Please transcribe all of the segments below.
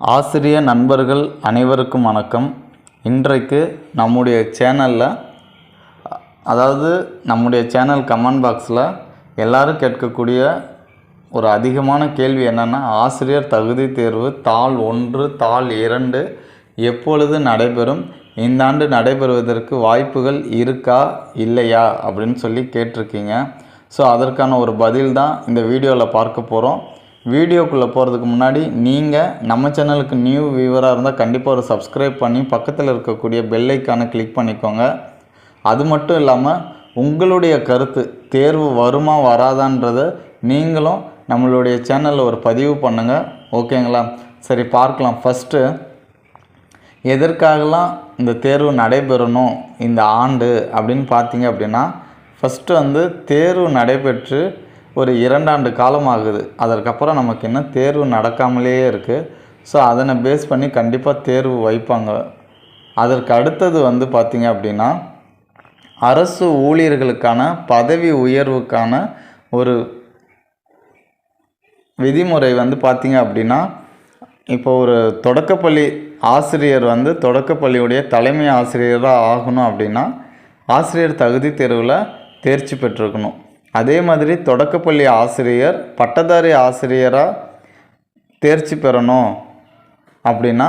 ஆசிரிய நண்பர்கள் அனைவருக்கும் வணக்கம். இன்றைக்கு நம்முடைய சேனலில் அதாவது நம்முடைய சேனல் கமெண்ட் பாக்ஸில் எல்லோரும் கேட்கக்கூடிய ஒரு அதிகமான கேள்வி என்னென்னா ஆசிரியர் தகுதி தேர்வு தாள் ஒன்று தாள் இரண்டு எப்பொழுது நடைபெறும்? இந்த ஆண்டு நடைபெறுவதற்கு வாய்ப்புகள் இருக்கா இல்லையா? அப்படின்னு சொல்லி கேட்டிருக்கீங்க. ஸோ அதற்கான ஒரு பதில் தான் இந்த வீடியோவில் பார்க்க போகிறோம் வீடியோக்குள்ளே போகிறதுக்கு முன்னாடி நீங்கள் நம்ம சேனலுக்கு நியூ வியூவராக இருந்தால் கண்டிப்பாக ஒரு சப்ஸ்கிரைப் பண்ணி பக்கத்தில் இருக்கக்கூடிய பெல் கிளிக் பண்ணிக்கோங்க. அது மட்டும் இல்லாமல் உங்களுடைய கருத்து தேர்வு வருமா வராதான்றதை நீங்களும் நம்மளுடைய சேனலில் ஒரு பதிவு பண்ணுங்கள் ஓகேங்களா? சரி பார்க்கலாம். ஃபஸ்ட்டு எதற்காகலாம் இந்த தேர்வு நடைபெறணும் இந்த ஆண்டு அப்படின்னு பார்த்தீங்க அப்படின்னா ஃபஸ்ட்டு வந்து தேர்வு நடைபெற்று ஒரு இரண்டாண்டு காலம் ஆகுது அதற்கப்புறம் நமக்கு இன்னும் தேர்வு நடக்காமலேயே இருக்குது ஸோ அதனை பேஸ் பண்ணி கண்டிப்பாக தேர்வு வைப்பாங்க. அதற்கு அடுத்தது வந்து பார்த்திங்க அப்படின்னா அரசு ஊழியர்களுக்கான பதவி உயர்வுக்கான ஒரு விதிமுறை வந்து பார்த்திங்க அப்படின்னா இப்போ ஒரு தொடக்கப்பள்ளி ஆசிரியர் வந்து தொடக்கப்பள்ளியுடைய தலைமை ஆசிரியராக ஆகணும் அப்படின்னா ஆசிரியர் தகுதி தேர்வில் தேர்ச்சி பெற்றிருக்கணும். அதே மாதிரி தொடக்கப்பள்ளி ஆசிரியர் பட்டதாரி ஆசிரியராக தேர்ச்சி பெறணும் அப்படின்னா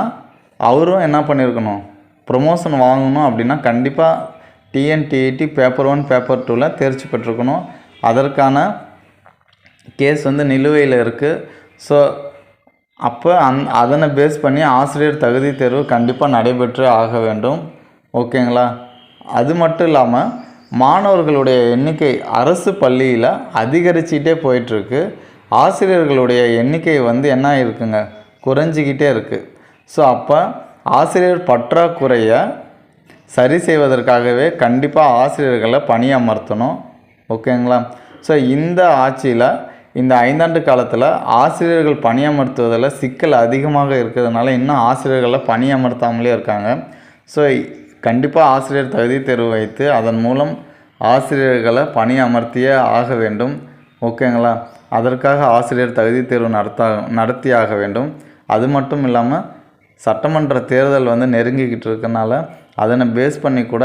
அவரும் என்ன பண்ணியிருக்கணும் ப்ரொமோஷன் வாங்கணும் அப்படின்னா கண்டிப்பாக டிஎன்டிஇடி பேப்பர் ஒன் பேப்பர் டூவில் தேர்ச்சி பெற்றிருக்கணும். அதற்கான கேஸ் வந்து நிலுவையில் இருக்குது ஸோ அப்போ அந் அதனை பேஸ் பண்ணி ஆசிரியர் தகுதி தேர்வு கண்டிப்பாக நடைபெற்று ஆக வேண்டும். ஓகேங்களா அது மட்டும் இல்லாமல் மாணவர்களுடைய எண்ணிக்கை அரசு பள்ளியில் அதிகரிச்சிக்கிட்டே போயிட்டுருக்கு. ஆசிரியர்களுடைய எண்ணிக்கை வந்து என்ன இருக்குங்க குறைஞ்சிக்கிட்டே இருக்குது ஸோ அப்போ ஆசிரியர் பற்றாக்குறையை சரி செய்வதற்காகவே கண்டிப்பாக ஆசிரியர்களை பணியமர்த்தணும். ஓகேங்களா? ஸோ இந்த ஆட்சியில் இந்த ஐந்தாண்டு காலத்தில் ஆசிரியர்கள் பணியமர்த்துவதில் சிக்கல் அதிகமாக இருக்கிறதுனால இன்னும் ஆசிரியர்களை பணியமர்த்தாமலே இருக்காங்க. ஸோ கண்டிப்பாக ஆசிரியர் தகுதி தேர்வு வைத்து அதன் மூலம் ஆசிரியர்களை பணி அமர்த்தியே ஆக வேண்டும். ஓகேங்களா? அதற்காக ஆசிரியர் தகுதி தேர்வு நடத்த நடத்தி ஆக வேண்டும். அது மட்டும் இல்லாமல் சட்டமன்ற தேர்தல் வந்து நெருங்கிக்கிட்டு இருக்கனால அதனை பேஸ் பண்ணி கூட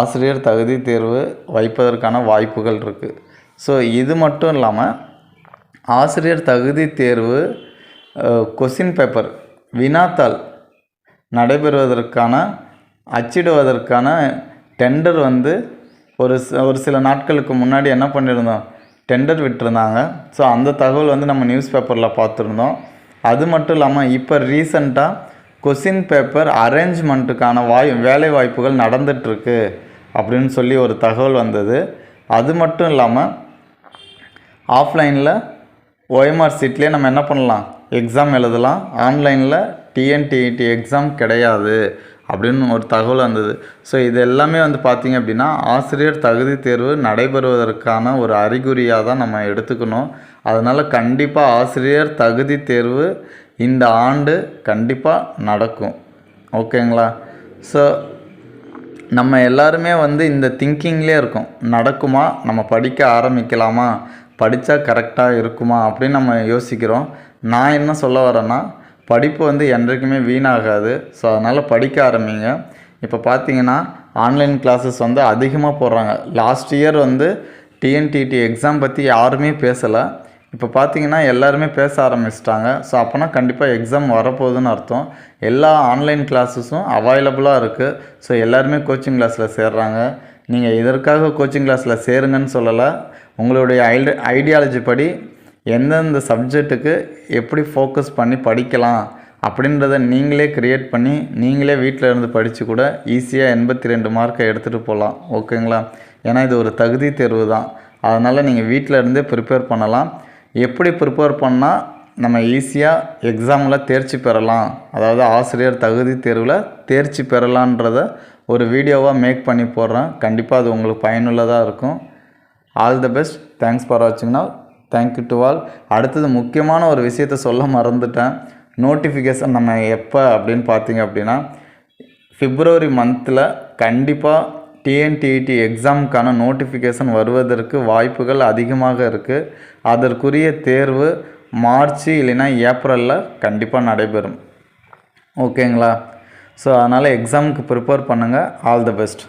ஆசிரியர் தகுதி தேர்வு வைப்பதற்கான வாய்ப்புகள் இருக்குது ஸோ இது மட்டும் இல்லாமல் ஆசிரியர் தகுதி தேர்வு கொஷின் பேப்பர் வினாத்தாள் நடைபெறுவதற்கான அச்சிடுவதற்கான டெண்டர் வந்து ஒரு ச- ஒரு சில நாட்களுக்கு முன்னாடி என்ன பண்ணியிருந்தோம்? டெண்டர் விட்டிருந்தாங்க. ஸோ அந்த தகவல் வந்து நம்ம நியூஸ் பேப்பரில் பார்த்துருந்தோம். அது மட்டும் இல்லாமல் இப்போ ரீசண்டாக கொஷின் பேப்பர் அரேஞ்ச்மெண்ட்டுக்கான வாய் வேலை வாய்ப்புகள் நடந்துகிட்ருக்கு அப்படின்னு சொல்லி ஒரு தகவல் வந்தது. அது மட்டும் இல்லாமல் ஆஃப்லைனில் ஓஎம்ஆர் சீட்லேயே நம்ம என்ன பண்ணலாம்? எக்ஸாம் எழுதலாம். ஆன்லைனில் டிஎன்டிஇடி எக்ஸாம் கிடையாது. அப்படின்னு ஒரு தகவல் வந்தது. ஸோ இது எல்லாமே வந்து பார்த்திங்க அப்படின்னா ஆசிரியர் தகுதி தேர்வு நடைபெறுவதற்கான ஒரு அறிகுறியாக தான் நம்ம எடுத்துக்கணும். அதனால் கண்டிப்பாக ஆசிரியர் தகுதி தேர்வு இந்த ஆண்டு கண்டிப்பாக நடக்கும். ஓகேங்களா ஸோ நம்ம எல்லாருமே வந்து இந்த திங்கிங்லேயே இருக்கும். நடக்குமா? நம்ம படிக்க ஆரம்பிக்கலாமா? படித்தா கரெக்டாக இருக்குமா? அப்படின்னு நம்ம யோசிக்கிறோம். நான் என்ன சொல்ல வரேன்னா படிப்பு வந்து என்றைக்குமே வீணாகாது. ஸோ அதனால் படிக்க ஆரம்பிங்க. இப்போ பார்த்தீங்கன்னா ஆன்லைன் கிளாஸஸ் வந்து அதிகமாக போடுறாங்க. லாஸ்ட் இயர் வந்து டிஎன்டிடி எக்ஸாம் பற்றி யாருமே பேசலை. இப்போ பார்த்தீங்கன்னா எல்லாருமே பேச ஆரம்பிச்சிட்டாங்க. ஸோ அப்போனா கண்டிப்பாக எக்ஸாம் வரப்போகுதுன்னு அர்த்தம். எல்லா ஆன்லைன் கிளாஸஸும் அவைலபிளாக இருக்குது ஸோ எல்லாருமே கோச்சிங் கிளாஸில் சேர்றாங்க. நீங்கள் இதற்காக கோச்சிங் கிளாஸில் சேருங்கன்னு சொல்லலை. உங்களுடைய ஐடி ஐடியாலஜி படி எந்தெந்த சப்ஜெக்ட்டுக்கு எப்படி ஃபோக்கஸ் பண்ணி படிக்கலாம் அப்படின்றத நீங்களே க்ரியேட் பண்ணி நீங்களே வீட்டில் இருந்து படித்து கூட ஈஸியாக எண்பத்தி ரெண்டு மார்க்கை எடுத்துகிட்டு போகலாம் ஓகேங்களா ஏன்னா இது ஒரு தகுதி தேர்வு தான். அதனால் நீங்கள் வீட்டில் இருந்தே ப்ரிப்பேர் பண்ணலாம். எப்படி ப்ரிப்பேர் பண்ணால் நம்ம ஈஸியாக எக்ஸாமில் தேர்ச்சி பெறலாம். அதாவது ஆசிரியர் தகுதி தேர்வில் தேர்ச்சி பெறலான்றத ஒரு வீடியோவாக மேக் பண்ணி போடுறேன். கண்டிப்பாக அது உங்களுக்கு பயனுள்ளதாக இருக்கும். All the best thanks for வாட்சிங்னா thank you to all அடுத்தது முக்கியமான ஒரு விஷயத்த சொல்ல மறந்துட்டேன். நோட்டிஃபிகேஷன் நம்ம எப்போ அப்படின்னு பார்த்தீங்க அப்படின்னா ஃபிப்ரவரி மந்தில் கண்டிப்பாக டிஎன்டிஇடி எக்ஸாமுக்கான நோட்டிஃபிகேஷன் வருவதற்கு வாய்ப்புகள் அதிகமாக இருக்குது அதற்குரிய தேர்வு மார்ச் இல்லைன்னா ஏப்ரலில் கண்டிப்பாக நடைபெறும். ஓகேங்களா ஸோ அதனால் எக்ஸாமுக்கு ப்ரிப்பேர் பண்ணுங்கள் ஆல் தி பெஸ்ட்